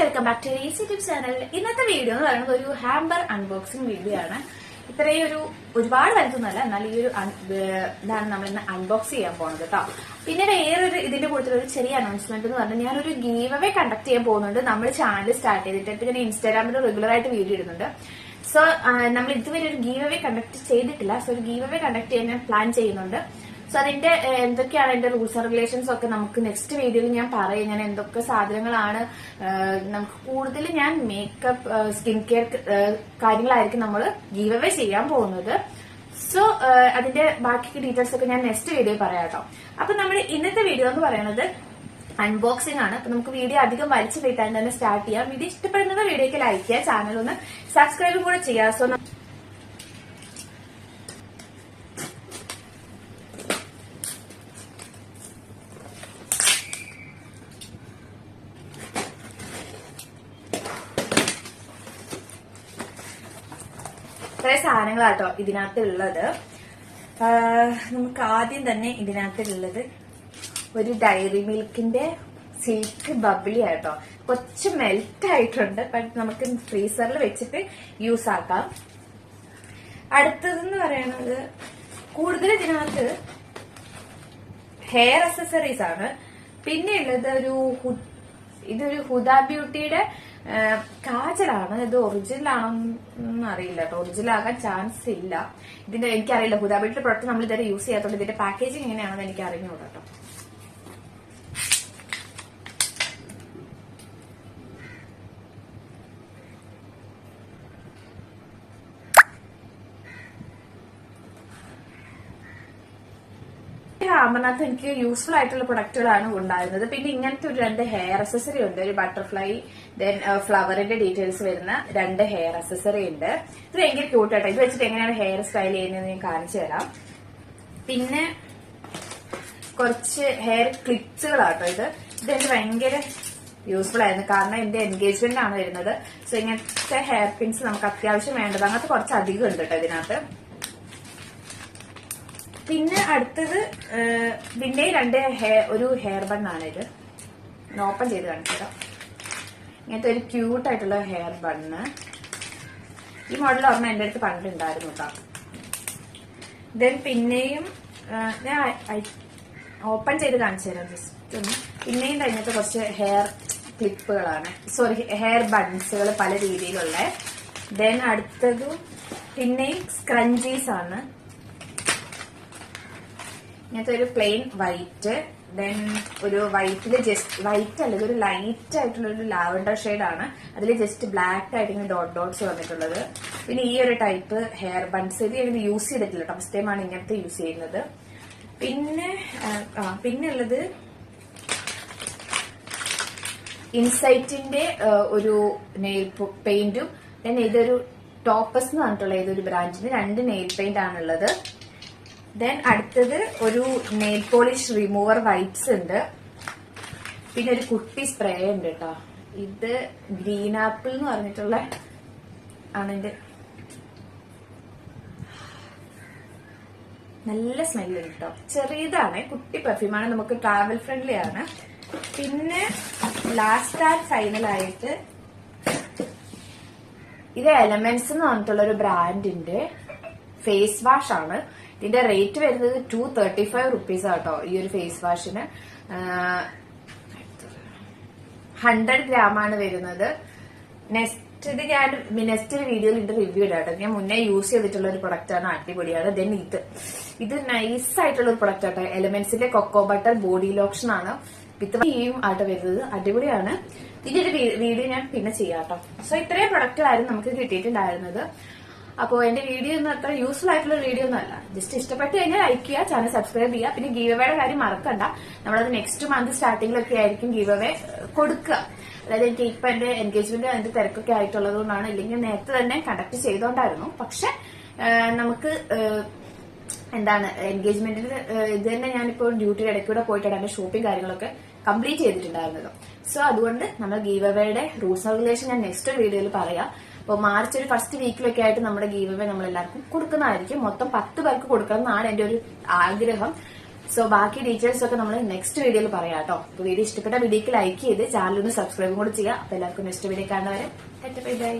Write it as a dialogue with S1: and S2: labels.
S1: Welcome back to easy tip channel ഇന്നത്തെ video എന്ന് പറയുന്നത് ഒരു ഹാമ്പർ അൺബോക്സിംഗ് വീഡിയോ ആണ്. ഇത്രയും ഒരു ഒരുപാട് വലുതൊന്നുമല്ല എന്നാൽ ഈ ഒരു ഇതാണ് നമ്മൾ ഇന്ന് അൺബോക്സ് ചെയ്യാൻ പോകുന്നത് കേട്ടോ പിന്നെ വേറൊരു ഇതിന്റെ കൂട്ടത്തിൽ ഒരു ചെറിയ അനൗൺസ്മെന്റ് എന്ന് പറഞ്ഞാൽ ഞാനൊരു ഗീവ് അവേ കണ്ടക്ട് ചെയ്യാൻ പോകുന്നുണ്ട്. നമ്മൾ ചാനൽ സ്റ്റാർട്ട് ചെയ്തിട്ട് പിന്നെ ഇൻസ്റ്റാഗ്രാമിൽ റെഗുലർ ആയിട്ട് വീഡിയോ ഇടുന്നുണ്ട്. സോ നമ്മൾ ഇതുവരെ ഒരു ഗീവ് അവേ കണ്ടക്ട് ചെയ്തിട്ടില്ല. സോ ഒരു ഗീവ് അവേ കണ്ടക്ട് ചെയ്യാൻ ഞാൻ പ്ലാൻ ചെയ്യുന്നുണ്ട്. സോ അതിന്റെ എന്തൊക്കെയാണ് അതിന്റെ റൂൾസ് ആൻഡ് റെഗുലേഷൻസ് ഒക്കെ? നമുക്ക് നെക്സ്റ്റ് വീഡിയോയിൽ ഞാൻ പറയും. ഞാൻ എന്തൊക്കെ സാധനങ്ങളാണ് നമുക്ക് കൂടുതൽ ഞാൻ മേക്കപ്പ് സ്കിൻ കെയർ കാര്യങ്ങളായിരിക്കും നമ്മൾ ഗീവ് അവേ ചെയ്യാൻ പോകുന്നത്. സോ അതിന്റെ ബാക്കി ഡീറ്റെയിൽസ് ഒക്കെ ഞാൻ നെക്സ്റ്റ് വീഡിയോ പറയാം കേട്ടോ. അപ്പൊ നമ്മുടെ ഇന്നത്തെ വീഡിയോ എന്ന് പറയുന്നത് അൺബോക്സിംഗ് ആണ്. അപ്പൊ നമുക്ക് വീഡിയോ അധികം വലിച്ചു വീട്ടാൻ തന്നെ സ്റ്റാർട്ട് ചെയ്യാം. വീഡിയോ ഇഷ്ടപ്പെടുന്നവർ വീഡിയോക്ക് ലൈക്ക് ചെയ്യുക ചാനൽ ഒന്ന് സബ്സ്ക്രൈബും കൂടെ ചെയ്യുക. സോ ഇത്ര സാധനങ്ങളാട്ടോ ഇതിനകത്ത് ഉള്ളത് നമുക്ക് ആദ്യം തന്നെ ഇതിനകത്ത് ഉള്ളത് ഒരു ഡയറി മിൽക്കിന്റെ സിൽക്ക് ബബിളി ആട്ടോ. കൊച്ചു മെൽറ്റ് ആയിട്ടുണ്ട് ബട്ട് നമുക്ക് ഫ്രീസറിൽ വെച്ചിട്ട് യൂസ് ആക്കാം. അടുത്തതെന്ന് പറയുന്നത് കൂടുതൽ ഇതിനകത്ത് ഹെയർ അക്സസറീസ് ആണ്. പിന്നെ ഉള്ളത് ഒരു ഇതൊരു ഹുദ ബ്യൂട്ടിയുടെ കാജലാണ്? ഇത് ഒറിജിനൽ ആണെന്ന് അറിയില്ല കേട്ടോ. ഒറിജിനൽ ആകാൻ ചാൻസ് ഇല്ല. ഇതിന്റെ എനിക്കറിയില്ല. ഹുദാബിയുടെ പ്രൊഡക്റ്റ് നമ്മൾ ഇതുവരെ യൂസ് ചെയ്യാത്തതുകൊണ്ട് ഇതിന്റെ പാക്കേജിങ് എങ്ങനെയാണെന്ന് എനിക്ക് അറിഞ്ഞുകൂടാ കേട്ടോ. ഹാമറിനകത്ത് എനിക്ക് യൂസ്ഫുൾ ആയിട്ടുള്ള പ്രൊഡക്റ്റുകളാണ് ഉണ്ടായിരുന്നത്. പിന്നെ ഇങ്ങനത്തെ ഒരു രണ്ട് ഹെയർ അസസറി ഉണ്ട്. ഒരു ബട്ടർഫ്ലൈ ദെൻ ഫ്ലവറിന്റെ ഡീറ്റെയിൽസ് വരുന്ന രണ്ട് ഹെയർ അസസറി ഉണ്ട്. ഇത് ഭയങ്കര ക്യൂട്ടായിട്ട് ഇത് വെച്ചിട്ട് എങ്ങനെയാണ് ഹെയർ സ്റ്റൈൽ ചെയ്യുന്നത് ഞാൻ കാണിച്ചു തരാം. പിന്നെ കുറച്ച് ഹെയർ ക്ലിപ്സുകളാട്ടോ ഇത്. ഇത് എനിക്ക് ഭയങ്കര യൂസ്ഫുൾ ആയിരുന്നു. കാരണം എന്റെ എൻഗേജ്മെന്റ് ആണ് വരുന്നത്. സോ ഇങ്ങനത്തെ ഹെയർ പിൻസ് നമുക്ക് അത്യാവശ്യം വേണ്ടത്. അങ്ങനത്തെ കുറച്ച് അധികം ഉണ്ട് കേട്ടോ ഇതിനകത്ത്. പിന്നെ അടുത്തത് പിന്നെ രണ്ട് ഹെയർ ഒരു ഹെയർ ബൺ ആണ് ഇത്. ഓപ്പൺ ചെയ്ത് കാണിക്കാം ഇങ്ങനത്തെ ഒരു ക്യൂട്ട് ആയിട്ടുള്ള ഹെയർ ബണ്ണ് ഈ മോഡൽ ഓർമ്മ എന്റെ അടുത്ത് പണ്ടുണ്ടായിരുന്നു കേട്ടോ ദെൻ പിന്നെയും ഞാൻ ഓപ്പൺ ചെയ്ത് കാണിച്ചു തരാം. ജസ്റ്റ് ഒന്ന്. പിന്നെയും കഴിഞ്ഞിട്ട് കുറച്ച് ഹെയർ ക്ലിപ്പുകളാണ് സോറി ഹെയർ ബൺസുകൾ പല രീതിയിലുള്ള. ദെൻ അടുത്തതും പിന്നെയും സ്ക്രഞ്ചീസ് ആണ്. ഇങ്ങനത്തെ ഒരു പ്ലെയിൻ വൈറ്റ് ദെൻ ഒരു വൈറ്റിൽ ജസ്റ്റ് വൈറ്റ് അല്ലെങ്കിൽ ഒരു ലൈറ്റ് ആയിട്ടുള്ള ഒരു ലാവൻഡർ ആണ്. അതിൽ ജസ്റ്റ് ബ്ലാക്ക് ആയിട്ട് ഇങ്ങനെ ഡോട്ട് ഡോട്ട്സ് വന്നിട്ടുള്ളത്. പിന്നെ ഈ ഒരു ടൈപ്പ് ഹെയർ ബൺസ് ഇത് ഇങ്ങനെ യൂസ് ചെയ്തിട്ടില്ല ഫസ്റ്റ് ടൈമാണ് ഇങ്ങനത്തെ യൂസ് ചെയ്യുന്നത്. പിന്നെ പിന്നെ ഉള്ളത് ഇൻസൈറ്റിന്റെ ഒരു നെയിൽ പെയിന്റും ദെൻ ഇതൊരു ടോപ്പസ് എന്ന് പറഞ്ഞിട്ടുള്ള ഏതൊരു ബ്രാൻഡിന്റെ രണ്ട് നെയിൽ പെയിന്റ് ആണുള്ളത്. ദെൻ അടുത്തത് ഒരു നെയിൽ പോളിഷ് റിമൂവർ വൈപ്സ് ഉണ്ട്. പിന്നെ ഒരു കുട്ടി സ്പ്രേ ഉണ്ട് കേട്ടോ. ഇത് ഗ്രീൻ ആപ്പിൾ എന്ന് പറഞ്ഞിട്ടുള്ള ആണെന്റെ നല്ല സ്മെല്ല് കേട്ടോ. ചെറിയതാണ് കുട്ടി പെർഫ്യൂമാണ് നമുക്ക് ട്രാവൽ ഫ്രണ്ട്ലി ആണ്. പിന്നെ ലാസ്റ്റ് ആൻഡ് ഫൈനൽ ആയിട്ട് ഇത് എലമെന്റ്സ് എന്ന് പറഞ്ഞിട്ടുള്ള ഒരു ബ്രാൻഡിന്റെ ഫേസ് വാഷ് ആണ്. ഇതിന്റെ റേറ്റ് വരുന്നത് ടു തേർട്ടി ഫൈവ് റുപ്പീസ് ആട്ടോ ഈ ഒരു ഫേസ് വാഷിന് ഹൺഡ്രഡ് ഗ്രാം ആണ് വരുന്നത്. നെക്സ്റ്റ് ഇത് ഞാൻ നെക്സ്റ്റ് വീഡിയോയിൽ ഇതിന്റെ റിവ്യൂ ഇടാട്ടോ ഞാൻ മുന്നേ യൂസ് ചെയ്തിട്ടുള്ള ഒരു പ്രൊഡക്റ്റ് ആണ് അടിപൊളിയാണ്. ദെൻ ഇത് ഇത് നൈസ് ആയിട്ടുള്ള ഒരു പ്രൊഡക്റ്റ് ആട്ടോ. എലമെന്റ്സിന്റെ കൊക്കോ ബട്ടർ ബോഡി ലോഷൻ ആണ്. വിത്ത് ചെയ്യും ആട്ടോ വരുന്നത്. അടിപൊളിയാണ്. ഇതിന്റെ ഒരു വീഡിയോ ഞാൻ പിന്നെ ചെയ്യാം കേട്ടോ. സോ ഇത്രയും പ്രൊഡക്റ്റുകളായിരുന്നു നമുക്ക് കിട്ടിയിട്ടുണ്ടായിരുന്നത്. അപ്പോൾ എന്റെ വീഡിയോ ഒന്നും അത്ര യൂസ്ഫുൾ ആയിട്ടുള്ള വീഡിയോ ഒന്നും അല്ല. ജസ്റ്റ് ഇഷ്ടപ്പെട്ട് കഴിഞ്ഞാൽ ലൈക്ക് ചെയ്യുക ചാനൽ സബ്സ്ക്രൈബ് ചെയ്യുക. പിന്നെ ഗീവ് അവയുടെ കാര്യം മറക്കണ്ട. നമ്മളത് നെക്സ്റ്റ് മന്ത് സ്റ്റാർട്ടിങ്ങിലൊക്കെ ആയിരിക്കും ഗീവ് അവേ കൊടുക്കുക. അതായത് എനിക്ക് ഇപ്പൊ എന്റെ എൻഗേജ്മെന്റ് അതിന്റെ തിരക്കൊക്കെ ആയിട്ടുള്ളതുകൊണ്ടാണ് ഇല്ലെങ്കിൽ നേരത്തെ തന്നെ കണ്ടക്ട് ചെയ്തോണ്ടായിരുന്നു. പക്ഷെ നമുക്ക് എന്താണ് എൻഗേജ്മെന്റിന് ഇത് തന്നെ ഞാനിപ്പോൾ ഡ്യൂട്ടിയുടെ ഇടയ്ക്കൂടെ പോയിട്ടാണ് എന്റെ ഷോപ്പിംഗ് കാര്യങ്ങളൊക്കെ കംപ്ലീറ്റ് ചെയ്തിട്ടുണ്ടായിരുന്നത്. സോ അതുകൊണ്ട് നമ്മൾ ഗീവ് അവയുടെ റൂൾസ് റെഗുലേഷൻ ഞാൻ നെക്സ്റ്റ് വീഡിയോയിൽ പറയാം. അപ്പോൾ മാർച്ച് ഒരു ഫസ്റ്റ് വീക്കിലൊക്കെ ആയിട്ട് നമ്മുടെ ഗീവ് അവേ നമ്മൾ എല്ലാവർക്കും കൊടുക്കുന്നതായിരിക്കും. മൊത്തം പത്ത് പേർക്ക് കൊടുക്കണം എന്നാണ് എന്റെ ഒരു ആഗ്രഹം. സോ ബാക്കി ഡീറ്റെയിൽസ് ഒക്കെ നമ്മൾ നെക്സ്റ്റ് വീഡിയോയിൽ പറയാം കേട്ടോ. അപ്പൊ വീഡിയോ ഇഷ്ടപ്പെട്ട വീഡിയോക്ക് ലൈക്ക് ചെയ്ത് ചാനൽ ഒന്ന് സബ്സ്ക്രൈബും കൂടി ചെയ്യുക. അപ്പൊ എല്ലാവർക്കും നെക്സ്റ്റ് വീഡിയോ കാണുന്നവരെ ബൈ